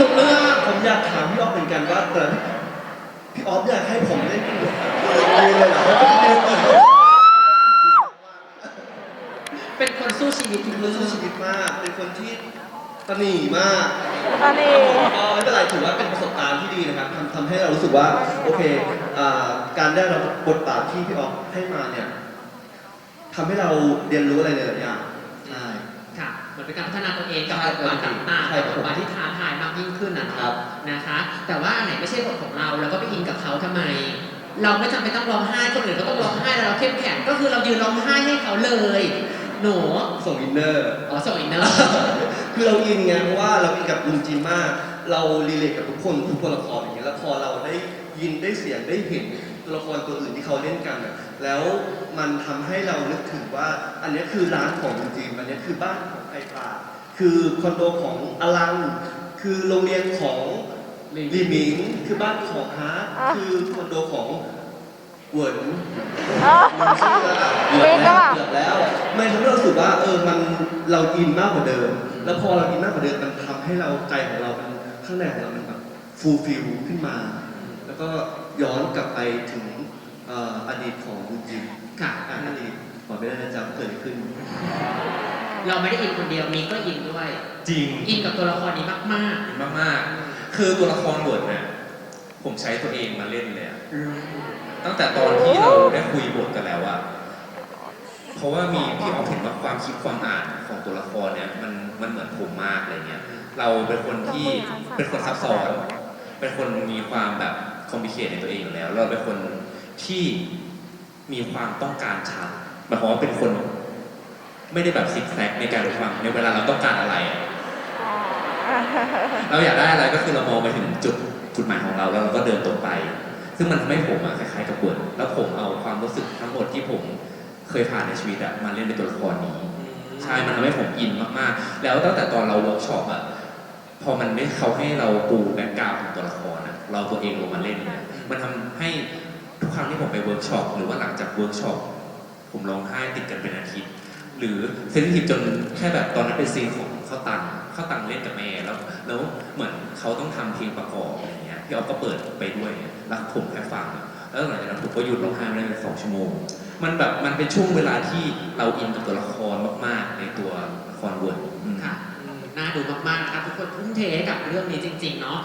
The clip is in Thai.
ทุกเรื่อง ผมอยากถามพี่ออฟเหมือนกันว่าแต่พี่ออฟอยากให้ผมเล่นเป็นยืนเลยเหรอเป็นคนสู้ชีวิตทุกคือเรื่สู้ชีวิตมาก เป็นคนที่ตะหนีมากตอนนี้ก็ไม่เป็นไรถือว่าเป็นประสบการณ์ที่ดีนะครับทำทำให้เรารู้สึกว่าโอเคการได้รับบทบาทที่พี่ออฟให้มาเนี่ยทำให้เราเรียนรู้อะไรหลายอย่างใช่ค่ะเหมือนเป็นการพัฒนาตัวเองกับบทบาทต่างๆใช่กับบทบาทที่ท้ ครัเนาะบนะคะ แต่ว่าอันไหนไม่ใช่บทของเราเราก็ไปอินกับเขาทำไม เราไม่จำเป็นต้องร้องไห้คนอื่นก็ต้องร้องไห้แล้วเราเข้มแข็งก็คือเรายืนร้องไห้ให้เขาเลยหนูส่งอินเนอร์อ๋อส่งอินเนอร์คือเราอินไงเพราะว่าเราอินกับลุงจินมาก เรารีเลทกับทุกคนทุกตัวละครอย่างเงี้ยแล้วพอเราได้ยินได้เสียงได้เห็นตัวละครตัวอื่นที่เขาเล่นกันอะแล้วมันทำให้เรานึกถึงว่า อันเนี้ยคือร้านของลุงจินอันเนี้ยคือบ้านของไอปลาคือคอนโดของอลัง คือโรงเรียนของลีลีหมิง คือบ้านของฮาร์ดคือคอนโดของเหวินอ๋อเกือบมีก็แบบเกือบแล้วไม่ทำให้เรารู้สึกว่าเออมันเราอินมากกว่าเดิม แล้วพอเราอินมากกว่าเดิมมันทำให้เราใจของเรามันข้างในของเรามันแบบฟูลฟิลขึ้นมา แล้วก็ย้อนกลับไปถึงเอ่ออดีตของคุณจิมค่ะอะอดีตขอไม่ได้นะจ๊ะเกิดอะไรขึ้น เราไม่ได้อินคนเดียวมีก็อินด้วย จริงอินกับตัวละครนี้มากมากมากๆ คือตัวละครเวิร์ดเนี่ยผมใช้ตัวเองมาเล่นเลยอะๆตั้งแต่ตอนที่เราได้คุยบทกันแล้วอะเพราะว่ามีพี่ออฟเห็นว่าความคิดความอ่านของตัวละครเนี่ยมันมันเหมือนผมมากอะไรเงี้ยเราเป็นคนที่เป็นคนซับซ้อน เป็นคนมีความแบบคอมพิเคทในตัวเองอยู่แล้ว เราเป็นคนที่มีความต้องการชัดหมายความว่าเป็นคน ไม่ได้แบบซิกแซกในการฟังในเวลาเราต้องการอะไรอะเราอยากได้อะไรก็คือเรามองไปถึงจุดจุดหมายของเราแล้วเราก็เดินตรงไป ซึ่งมันทำให้ผมอะคล้ายๆกับเวิร์ดแล้วผมเอาความรู้สึกทั้งหมดที่ผมเคยผ่านในชีวิตอะมาเล่นเป็นตัวละครนี้ ใช่ มันทำให้ผมอินมากๆ แล้วตั้งแต่ตอนเราเวิร์กช็อปอะพอมันไม่เขาให้เราปูแบ็กกราวด์ของตัวละครอะเราตัวเองลงมาเล่นเนี่ยมันทำให้ทุกครั้งที่ผมไปเวิร์กช็อปหรือว่าหลังจากเวิร์กช็อปผมร้องไห้ติดกันเป็นอาทิตย์ หรือเซนซิทีฟจนแค่แบบตอนนั้นเป็นซีนของข้าวตังข้าวตังเล่นกับแม่แล้ว แล้วเหมือนเขาต้องทำเพลงประกอบอะไรเงี้ยพี่ออฟก็เปิดไปด้วยแล้วผมแค่ฟังแล้วหลังจากนั้นผมก็หยุดร้องไห้ไปได้สองชั่วโมง มันแบบมันเป็นช่วงเวลาที่เราอินกับตัวละครมากๆ ในตัวละครเวิร์ดค่ะน่าดูมากๆนะครับทุกคนทุ่มเทให้กับเรื่องนี้จริง ๆ เนาะ